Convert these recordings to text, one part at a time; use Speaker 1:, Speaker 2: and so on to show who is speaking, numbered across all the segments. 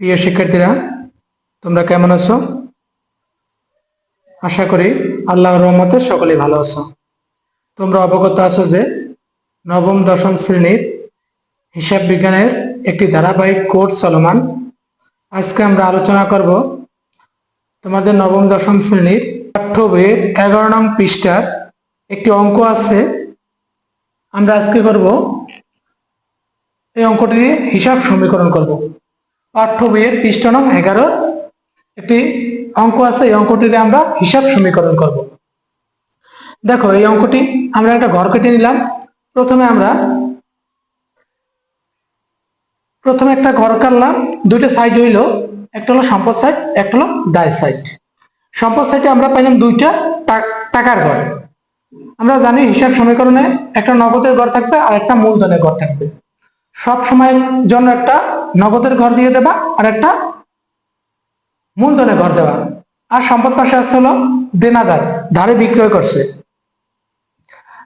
Speaker 1: প্রিয় শিক্ষার্থীরা, তোমরা কেমন আছো? আশা করি আল্লাহর রহমতে সকলেই ভালো আছো। তোমরা অবগত আছো যে নবম, দশম শ্রেণির হিসাব বিজ্ঞানের একটি ধারাবাহিক কোর্স চলমান। আজকে আমরা আলোচনা করব তোমাদের নবম, দশম শ্রেণির পাঠ্য বইয়ের এগারো নং পৃষ্ঠার একটি অঙ্ক আছে। আমরা আজকে করব এই অঙ্কটি হিসাব সমীকরণ করব। পাঠ্য বইয়ের পৃষ্ঠা নং এগারো। একটি অঙ্ক আছে, এই অঙ্কটিতে আমরা হিসাব সমীকরণ করব। দেখো, এই অঙ্কটি আমরা একটা ঘর কেটে নিলাম। প্রথমে আমরা, প্রথমে একটা ঘর কাটলাম, দুইটা সাইড হইল, একটা হলো সম্পদ সাইড একটা হলো দায় সাইড সম্পদ সাইডে আমরা পাইলাম দুইটা টাকার ঘর। আমরা জানি হিসাব সমীকরণে একটা নগদের ঘর থাকবে আর একটা মূলধনের ঘর থাকবে। সব সময়ের জন্য একটা নগদের ঘর দিয়ে দেবা আর একটা মূলধনের ঘর দেওয়া আর সম্পদ পাশে আছে হলো দেনাদার, ধারে বিক্রয় করছে।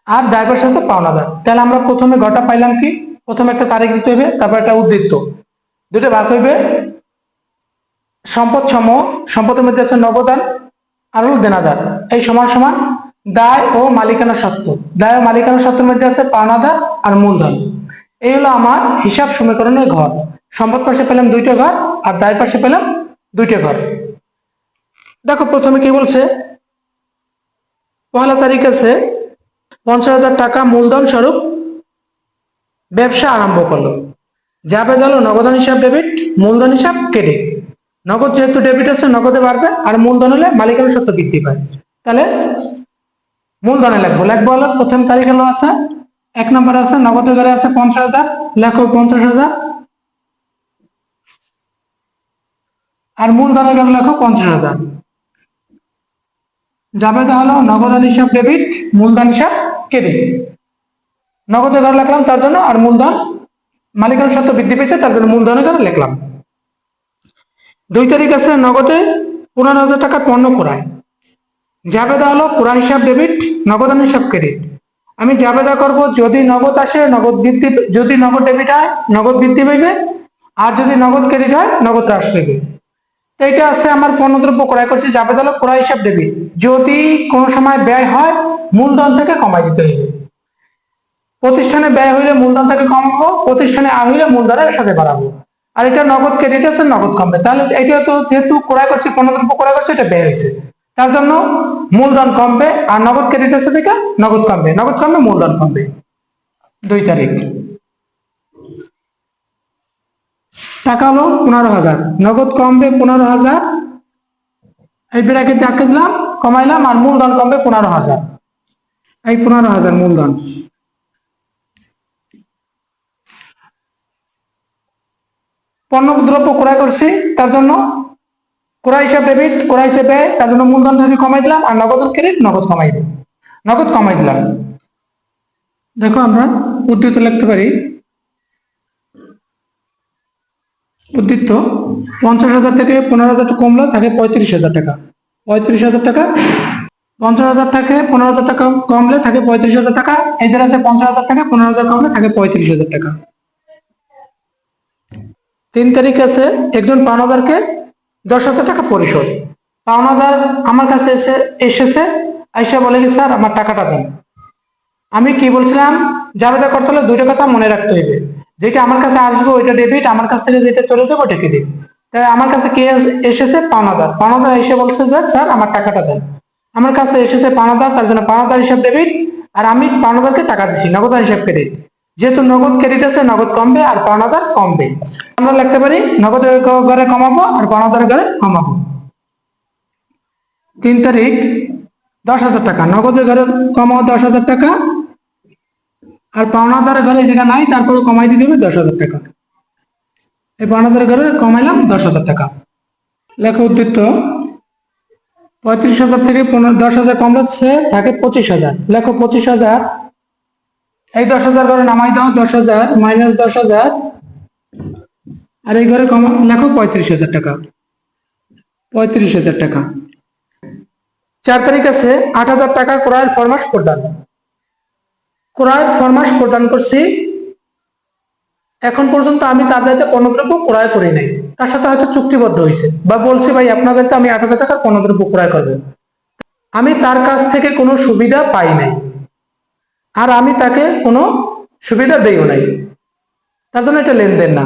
Speaker 1: আর পাশে আছে পাওনাদার। তাহলে আমরা প্রথমে ঘরটা পাইলাম কি? প্রথমে একটা তারিখ দিতে হইবে, তারপর একটা উদ্বৃত্ত। দুটো ভাগ হইবে সম্পদ সমূহ, সম্পদের মধ্যে আছে নগদান আর হল দেনাদার। এই সমান সমান দায় ও মালিকানা সত্ত্ব। দায় ও মালিকানা সত্ত্বের মধ্যে আছে পাওনাদার আর মূলধন। এই হলো আমার হিসাব সমীকরণের ঘর। সম্পদ পাশে পেলাম দুইটা ঘর আর দায় পাশে পেলাম দুইটা ঘর। দেখো প্রথমে কি বলছে? পয়লা তারিখ আছে, পঞ্চাশ হাজার টাকা মূলধন স্বরূপ ব্যবসা আরম্ভ করল। যাবে গেল নগদান হিসাব ডেবিট মূলধন হিসাব ক্রেডিট নগদ যেহেতু ডেবিট আছে, নগদে বাড়বে আর মূলধন হলে মালিকানা সত্ত্ব বৃদ্ধি পায়। তাহলে মূলধনে লাগবো। লাগবো হলো প্রথম তারিখ হলো আছে, এক নম্বর আছে নগদের ঘরে আছে পঞ্চাশ হাজার, লেখো পঞ্চাশ হাজার আর মূলধনে গেলে লেখো পঞ্চাশ হাজার। যাবে হলো নগদান হিসাব ডেবিট মূলধন হিসাব ক্রেডিট নগদের ঘরে লিখলাম তার জন্য, আর মূলধন মালিকানা সত্ত্ব বৃদ্ধি পেয়েছে, তার জন্য মূলধনের ঘরে লিখলাম। দুই তারিখ আছে নগদে পনেরো হাজার টাকা পণ্য ক্রয়। জাবেদা হলো ক্রয় হিসাব ডেবিট নগদান হিসাব ক্রেডিট আমি জাবেদা করব যদি নগদ আসে, নগদ বৃদ্ধি, যদি নগদ ডেবিট হয়, নগদ বৃদ্ধি পাইবে। আর যদি নগদ ক্রেডিট হয়, নগদ হ্রাস পাইবে। এটা আছে আমার পণ্যদ্রব্য ক্রয় করছে জাবেদা হলো ক্রয় হিসাব দেবে। যদি কোনো সময় ব্যয় হয়, মূলধন থেকে কমাই দিতে হইবে প্রতিষ্ঠানে ব্যয় হইলে মূলধন থেকে কমাবো, প্রতিষ্ঠানে আয় হইলে মূলধনের সাথে বাড়াবো। আর এটা নগদ ক্রেডিট আছে, নগদ কমবে। তাহলে এটা তো যেহেতু ক্রয় করছি, পণ্যদ্রব্য ক্রয় করছে, এটা ব্যয় হয়েছে। তার জন্য মূলধন কমবে, আর নগদ ক্রেডিট আছে থেকে নগদ কমবে। নগদ কমবে, মূলধন কমবে। দুই তারিখ। টাকা হলো পনেরো হাজার। নগদ কমবে পনেরো হাজার। এই ব্র্যাকেট আঁকে দিলাম, কমাইলাম আর মূলধন কমবে পনেরো হাজার। এই পনেরো হাজার মূলধন। পণ্য দ্রব্য ক্রয় করছি, তার জন্য ক্রয় হিসাব ডেবিট ক্রয় হিসেবে তার জন্য মূলধন থেকে কমাই দিলাম আর নগদ ক্রেডিট নগদ কমাই দিলাম। নগদ কমাই দিলাম। দেখো আমরা উদ্বৃত্ত লিখতে পারি। উদ্বৃত্ত পঞ্চাশ হাজার থেকে পনেরো হাজার কমলো থাকে পঁয়ত্রিশ হাজার টাকা। পঁয়ত্রিশ হাজার টাকা, পঞ্চাশ হাজার থেকে পনেরো হাজার টাকা কমলে থাকে পঁয়ত্রিশ হাজার টাকা। এদের আছে পঞ্চাশ হাজার টাকা, পনেরো হাজার কমলে থাকে পঁয়ত্রিশ হাজার টাকা। তিন তারিখ আছে একজন পাওনাদারকে দশ হাজার টাকা পরিশোধ। পাওনাদার আমার কাছে এসে, এসেছে, আইসা বলে কি, স্যার, আমার টাকাটা দেন। আমি কি বলছিলাম, জাবেদা করতে হলে দুইটা কথা মনে রাখতে হইবে। যেটা আমার কাছে আসবে, ওইটা ডেবিট আমার কাছ থেকে যেটা চলে যাবে ওটা ক্রেডিট তাই আমার কাছে কে এস- এসেছে? পাওনাদার পাওনাদার এসে বলছে যে, স্যার, আমার টাকাটা দেন। আমার কাছে এসেছে পাওনাদার তার জন্য পাওনাদার হিসাব ডেবিট আর আমি পাওনাদারকে টাকা দিচ্ছি নগদান হিসাব ক্রেডিট যেহেতু নগদ ক্রেডিট আছে, নগদ কমবে আর পাওনাদার কমবে। আমরা লিখতে পারি, নগদের ঘরে কমাবো আর পাওনাদারের ঘরে কমাবো। তিন তারিখ, দশ হাজার টাকা। নগদের ঘরে কমাও দশ হাজার টাকা। আর পাওনাদার ঘরে যেটা নাই তারপরে কমাই দিতে হবে দশ হাজার টাকা। এই পাওনাদার ঘরে কমাইলাম দশ হাজার টাকা। লেখা উদ্বৃত্ত পঁয়ত্রিশ হাজার থেকে পনেরো, দশ হাজার কমলাচ্ছে থাকে পঁচিশ হাজার। লেখো পঁচিশ হাজার। এই দশ হাজার ঘরে নামাই দাও, দশ হাজার, মাইনাস দশ হাজার। আর এই ঘরে কমা, লেখো পঁয়ত্রিশ হাজার টাকা। পঁয়ত্রিশ হাজার টাকা। চার তারিখ আছে, আট হাজার টাকা ক্রয়ের ফরমাস প্রদান। ক্রয়ের ফরমাস প্রদান করছি। এখন পর্যন্ত আমি তার দায়িত্বে পণ্যদ্রব্য ক্রয় করি নাই। তার সাথে হয়তো চুক্তিবদ্ধ হয়েছে। বা বলছে, ভাই, আপনাদের দায়িত্বে আমি আট হাজার টাকার পণ্যদ্রব্য ক্রয় করব। আমি তার কাছ থেকে কোনো সুবিধা পাই নাই। আর আমি তাকে কোনো সুবিধা দেইও নাই। তার জন্য এটা লেনদেন না।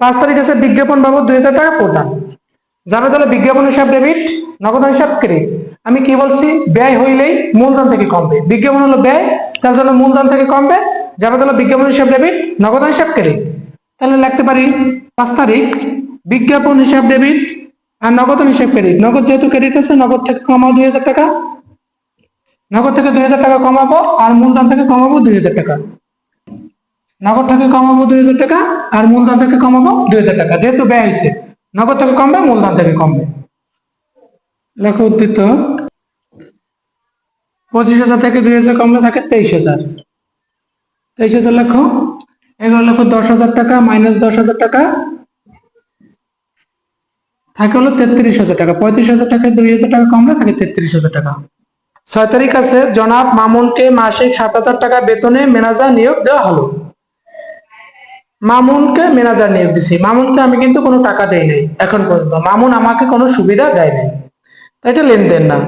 Speaker 1: পাঁচ তারিখ আছে বিজ্ঞাপন বাবদ দুই হাজার টাকা প্রদান। যাবে তাহলে বিজ্ঞাপন হিসাব ডেবিট নগদ হিসাব ক্রেডিট আমি কি বলছি, ব্যয় হইলেই মূলধন থেকে কমবে। বিজ্ঞাপন হলো ব্যয় তার জন্য মূলধন থেকে কমবে, যাবে তাহলে বিজ্ঞাপন হিসাব ডেবিট নগদ হিসাব ক্রেডিট তাহলে লিখতে পারি, পাঁচ তারিখ, বিজ্ঞাপন হিসাব ডেবিট আর নগদ হিসাব ক্রেডিট নগদ যেহেতু ক্রেডিট আছে নগদ থেকে কমাও দুই হাজার টাকা। নগদ থেকে দুই হাজার টাকা কমাবো আর মূলধন থেকে কমাবো দুই হাজার টাকা। নগদ থেকে কমাবো দুই হাজার টাকা আর মূলধন থেকে কমাবো দুই হাজার টাকা। যেহেতু ব্যয় হয়েছে, নগদ থেকে কমবে, মূলধন থেকে কমবে। লেখো উদ্ধৃত। পঁচিশ হাজার থেকে দুই হাজার কমলে থাকে তেইশ হাজার। তেইশ হাজার লেখো, এগুলো লেখো দশ হাজার টাকা মাইনাস দশ হাজার টাকা। থাকে হলো তেত্রিশ হাজার টাকা, পঁয়ত্রিশ হাজার টাকা, দুই হাজার টাকা কমলে থাকে তেত্রিশ হাজার টাকা। ছয় তারিখ আছে, জনাব মামুনকে মাসিক সাত হাজার টাকা বেতনে ম্যানেজার নিয়োগ দেওয়া হলো। মামুনকে ম্যানেজার নিয়োগ দিছি। মামুনকে আমি কিন্তু কোনো টাকা দেই নাই এখন পর্যন্ত। মামুন আমাকে কোনো সুবিধা দেয় নাই। এটা লেনদেন না।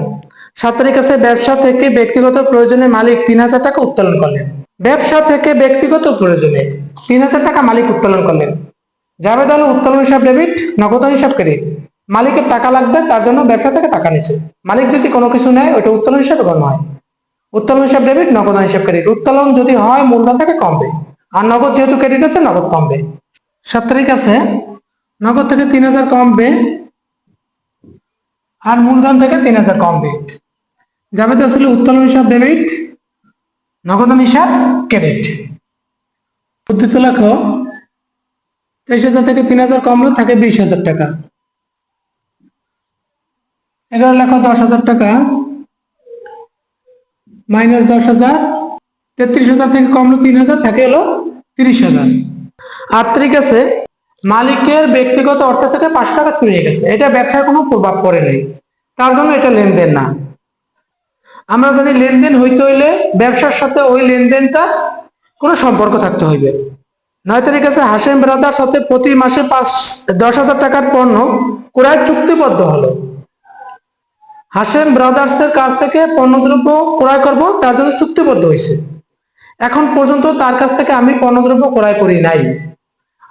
Speaker 1: সাত তারিখ আছে ব্যবসা থেকে ব্যক্তিগত প্রয়োজনে মালিক তিন হাজার টাকা উত্তোলন করলেন। ব্যবসা থেকে ব্যক্তিগত প্রয়োজনে তিন হাজার টাকা মালিক উত্তোলন করলেন। যাবে তাহলে উত্তোলন হিসাব ডেবিট, নগদ হিসাব ক্রেডিট। মালিকের টাকা লাগবে, তার জন্য ব্যবসা থেকে টাকা নিচ্ছে মালিক যদি কোনো কিছু নেয় ওটা উত্তোলন হিসাবে গণ্য হয়। উত্তোলন হিসাব ডেবিট, নগদ হিসাব ক্রেডিট। উত্তোলন যদি হয়, মূলধন থেকে কমবে। আর নগদ যেহেতু ক্রেডিট আছে, নগদ কমবে। তারিখ আছে নগদ থেকে তিন হাজার কমবে, আর মূলধন থেকে তিন হাজার কমবে। যাবে আসলে উত্তোলন হিসাব ডেবিট নগদান হিসাব ক্রেডিট পদ্ধতি লেখো, তেইশ হাজার থেকে তিন হাজার কমলে, থাকে বিশ হাজার টাকা। এগারো লেখো দশ হাজার টাকা মাইনাস দশ হাজার, তেত্রিশ হাজার থেকে কমলো তিন হাজার, থাকে হলো তিরিশ হাজার। তারিখ আছে, মালিকের ব্যক্তিগত অর্থ থেকে পাঁচশো টাকা চুরিয়ে গেছে। এটা ব্যবসায় কোনো প্রভাব পড়ে নাই। তার জন্য এটা লেনদেন না। আমরা জানি লেনদেন হইতে হইলে ব্যবসার সাথে ওই লেনদেনটা কোনো সম্পর্ক থাকতে হইবে। নয় তারিখ আছে হাসেম ব্রাদার সাথে প্রতি মাসে পাঁচ, দশ হাজার টাকার পণ্য ক্রয় চুক্তিবদ্ধ হলো। হাসেম ব্রাদার্স এর কাছ থেকে পণ্যদ্রব্য ক্রয় করব, তার জন্য চুক্তিবদ্ধ হয়েছে এখন পর্যন্ত তার কাছ থেকে আমি পণ্যদ্রব্য ক্রয় করি নাই।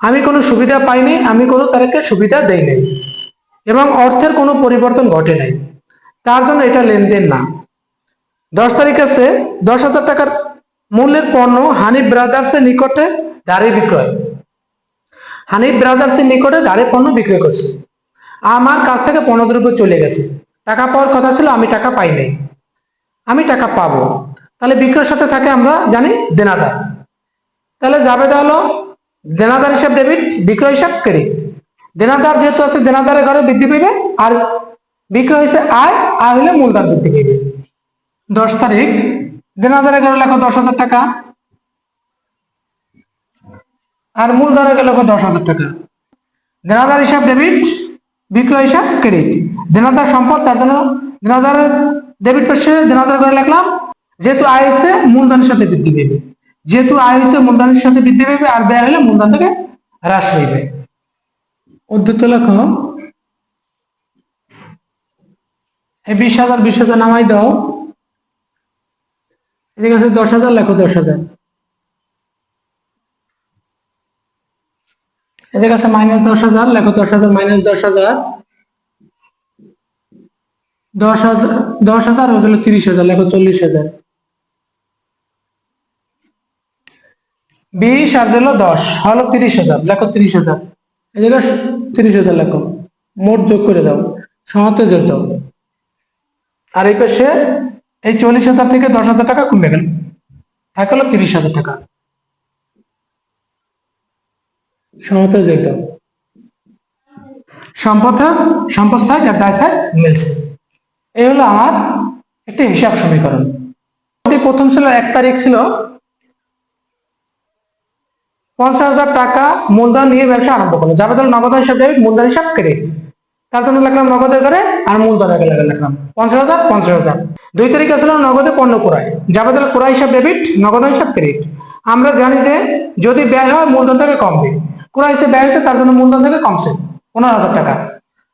Speaker 1: আমি কোনো সুবিধা পাইনি আমি কোনো তাদেরকে সুবিধা দেই নাই। এবং অর্থের কোনো পরিবর্তন ঘটে নাই। তার জন্য এটা লেনদেন না। দশ তারিখ আছে, দশ হাজার টাকার মূল্যের পণ্য হানিফ ব্রাদার্স এর নিকটে দাঁড়ি বিক্রয়। হানিফ ব্রাদার্স এর নিকটে দাঁড়ি পণ্য বিক্রয় করছে। আমার কাছ থেকে পণ্যদ্রব্য চলে গেছে। টাকা পাওয়ার কথা ছিল, আমি টাকা পাই নাই। আমি টাকা পাবো। তাহলে বিক্রয়ের সাথে থাকে আমরা জানি দেনাদার। তাহলে যাবে হলো দেনাদার হিসাব ডেবিট, বিক্রয় হিসাব ক্রেডিট। দেনাদার যেহেতু আছে, দেনাদারের ঘরে বৃদ্ধি পাইবে, আর বিক্রয় হয়েছে আয় আয় হলে মূলধন বৃদ্ধি পাইবে। দশ তারিখ। দেনাদারের ঘরে লেখো দশ হাজার টাকা। আর মূল মূলধনের লেখো দশ হাজার টাকা। দেনাদার হিসাব ডেবিট বিক্রয় হিসাব ক্রেডিট দেনাদার সম্পদ, তার জন্য দেনাদারের ডেবিট পাশে দেনাদার করে লিখলাম। যেহেতু আয় হচ্ছে মূলধনের সাথে বৃদ্ধি পাবে যেহেতু আয় হচ্ছে মূলধনের সাথে বৃদ্ধি পাবে আর ব্যয় হলে মূলধন থেকে হ্রাস হইবে উদ্ধৃত লেখ। এই বিশ হাজার বিশ হাজার নামাই দাও। এদিকে আছে দশ হাজার, লেখো দশ হাজার। এদের কাছে মাইনাস দশ হাজার, লেখো দশ হাজার মাইনাস দশ হাজার। দশ হাজার দশ হাজার হয়ে তিরিশ হাজার, লেখো চল্লিশ হাজার। বিশ আর দিল দশ, হলো তিরিশ হাজার, লেখো তিরিশ হাজার। জায়গায় তিরিশ হাজার লেখো। মোট যোগ করে দাও সমাতে যোগ দাও। আর এই পাশে এই চল্লিশ হাজার থেকে দশ হাজার টাকা কমে গেল। থাকে হলো তিরিশ হাজার টাকা। সম্পদ সম্পদ সাইড দায় মিলছে। এই হলো আমার একটি হিসাব সমীকরণ। প্রথম ছিল এক তারিখ ছিল। পঞ্চাশ হাজার টাকা মূলধন নিয়ে ব্যবসা আরম্ভ করল। যাবে তাহলে নগদ হিসাব ডেবিট মূলধন হিসাব ক্রেডিট তার জন্য লিখলাম নগদের করে আর মূলধনের করে লিখলাম। পঞ্চাশ হাজার পঞ্চাশ হাজার। দুই তারিখ আসলে নগদে পণ্য ক্রয়। যাবে তাহলে ক্রয় হিসাব ডেবিট নগদ হিসাব ক্রেডিট আমরা জানি যে যদি ব্যয় হয় মূলধন থেকে কমবে কোন হিসেবে ব্যয় হয়েছে তার জন্য মূলধন থেকে কমছে পনেরো হাজার টাকা।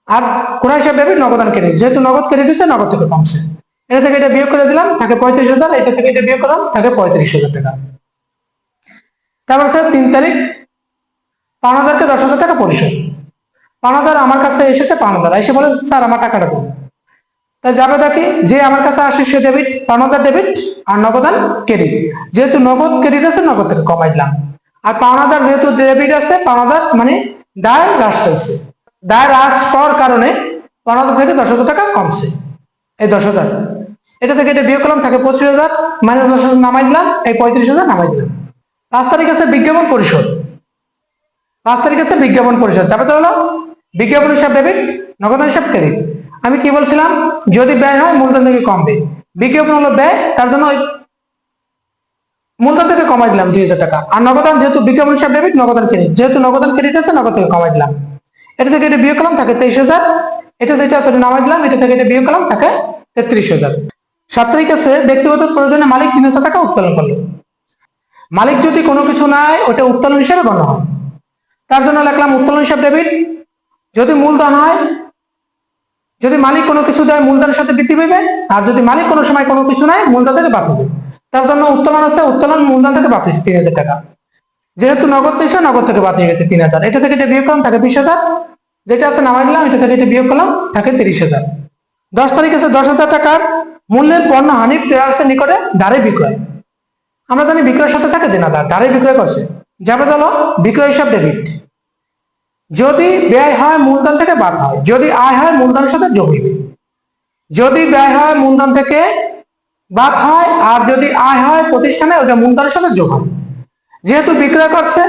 Speaker 1: আর কোন হিসাবে ডেবিট নগদান ক্রেডিট যেহেতু নগদ ক্রেডিট হচ্ছে নগদ থেকে কমছে এটা থেকে এটা বিয়োগ করে দিলাম, থাকে পঁয়ত্রিশ হাজার, এটা থেকে এটা বিয়োগ করলাম, থাকে পঁয়ত্রিশ হাজার টাকা। তারপর স্যার তিন তারিখ পাওনাদারকে দশ হাজার টাকা পরিশোধ। পাওনাদার আমার কাছে এসেছে পাওনাদার এসে বলে, স্যার, আমার টাকাটা দেবো তা যাবে দেখি যে আমার কাছে আসে সে ডেবিট পাওনাদার ডেবিট আর নগদান ক্রেডিট যেহেতু নগদ ক্রেডিট আছে, নগদ থেকে কমাই দিলাম আর পাওনাদার যেহেতু ডেবিট আছে, পাওনাদার মানে দায় হ্রাস পেয়েছে দায় হ্রাস পাওয়ার কারণে পাওনাদার থেকে দশ হাজার টাকা কমছে। এই দশ হাজার। এটা থেকে এটা বিয়ে করলাম থাকে পঁচিশ হাজার মাইনাস দশ হাজার নামাই দিলাম, এই পঁয়ত্রিশ হাজার নামাই দিলাম। পাঁচ তারিখ আছে বিজ্ঞাপন পরিশোধ। পাঁচ তারিখ আছে বিজ্ঞাপন পরিষদ যাবে তো হলো বিজ্ঞাপন হিসাব ডেবিট নগদ হিসাব ক্রেডিট আমি কি বলছিলাম? যদি ব্যয় হয়, মূলধন থেকে কমবে বিজ্ঞাপন হলো ব্যয়, তার জন্য ওই মূলধন থেকে কমাই দিলাম দুই হাজার টাকা। আর নগদান যেহেতু বিজ্ঞাপন হিসাব ডেবিট নগদান ক্রেডিট যেহেতু নগদান ক্রেডিট আছে, নগদ থেকে কমাই দিলাম। এটা থেকে এটা বিয়োগ করলাম থাকে তেইশ হাজার। এটা যেটা নামাই দিলাম, এটা থেকে এটা বিয়োগ করলাম থাকে তেত্রিশ হাজার। সাত তারিখ আছে, ব্যক্তিগত প্রয়োজনে মালিক তিন হাজার টাকা উত্তোলন করল। মালিক যদি কোনো কিছু নাই ওটা উত্তোলন হিসাবে গণ্য হয়। তার জন্য লিখলাম উত্তোলন হিসাব ডেবিট যদি মূলধন হয় যদি মালিক কোনো কিছু দেয় মূলধনের সাথে বৃদ্ধি পাবে? আর যদি মালিক কোনো সময় কোনো কিছু নেয় মূলধন থেকে বাদ হবে। তার জন্য উত্তোলন আছে, উত্তোলন মূলধন থেকে বাদ হয়েছে, তিন হাজার টাকা। যেহেতু নগদ পেয়েছে নগদ থেকে বাদ হয়ে গেছে তিন হাজার। এটা থেকে এটা বিয়োগ করলাম থাকে বিশ হাজার। যেটা আছে নামাই দিলাম, এটা থেকে এটা বিয়োগ করলাম থাকে তিরিশ হাজার। দশ তারিখ আছে, দশ হাজার টাকার মূল্যের পণ্য হানিফ ট্রেডার্সের নিকটে দাঁড়ে বিক্রয়। আমরা জানি বিক্রয়ের সাথে থাকে দেনাদার দাঁড়ে বিক্রয় করছে। যাবে হলো বিক্রয় হিসাব ডেবিট। যদি ব্যয় হয় মূলধন থেকে বাদ হয়, যদি আয় হয় মূলধনের সাথে যোগ যদি ব্যয় হয় মূলধন থেকে বাদ হয়, আর যদি আয় হয় প্রতিষ্ঠানে, ওটা মূলধনের সাথে যোগ হয় যেহেতু বিক্রয় করছে,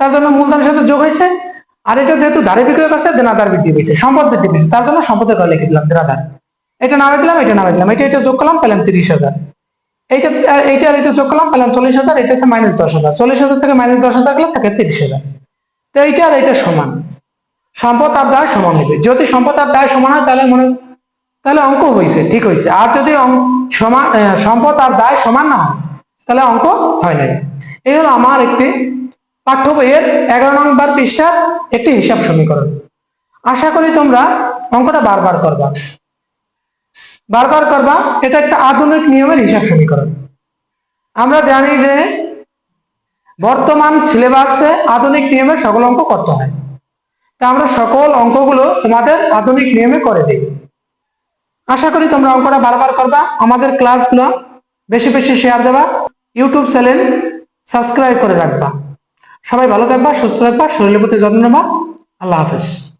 Speaker 1: তার জন্য মূলধনের সাথে যোগ হয়েছে। আর এটা যেহেতু ধারে বিক্রয় করছে, দেনাদার বৃদ্ধি পেয়েছে, সম্পদ বৃদ্ধি পেয়েছে, তার জন্য সম্পদের কথা লিখে দিলাম, দেনাদার। এটা নামে দিলাম, এটা নামে দিলাম, এটা এটা যোগ করলাম, পেলাম তিরিশ হাজার। এইটা এইটা আর এটা যোগ করলাম, পেলাম চল্লিশ হাজার, এটা হচ্ছে মাইনাস দশ হাজার। চল্লিশ হাজার থেকে মাইনাস দশ হাজার গেলে থাকে তিরিশ হাজার। তো এইটা আর এইটা সমান। সম্পদ আর দায় সমান হবে। যদি সম্পদ আর দায় সমান হয়, তাহলে মনে তাহলে অঙ্ক হয়েছে ঠিক হয়েছে আর যদি সমান সম্পদ আর দায় সমান না হয়, তাহলে অঙ্ক হয় নাই। এই হলো আমার একটি পাঠ্য বইয়ের এগারো নম্বর পৃষ্ঠার একটি হিসাব সমীকরণ। আশা করি তোমরা অঙ্কটা বারবার করবা। বারবার করবা, এটা একটা আধুনিক নিয়মের হিসাব সমীকরণ। আমরা জানি যে বর্তমান সিলেবাসে আধুনিক নিয়মে সকল অঙ্ক করতে হয়। তা আমরা সকল অঙ্কগুলো তোমাদের আধুনিক নিয়মে করে দিই। আশা করি তোমরা অঙ্কটা বারবার করবা। আমাদের ক্লাসগুলো বেশি বেশি শেয়ার দেবা। ইউটিউব চ্যানেল সাবস্ক্রাইব করে রাখবা। সবাই ভালো থাকবা, সুস্থ থাকবা, শরীরের প্রতি যত্ন নেবা। আল্লাহ হাফেজ।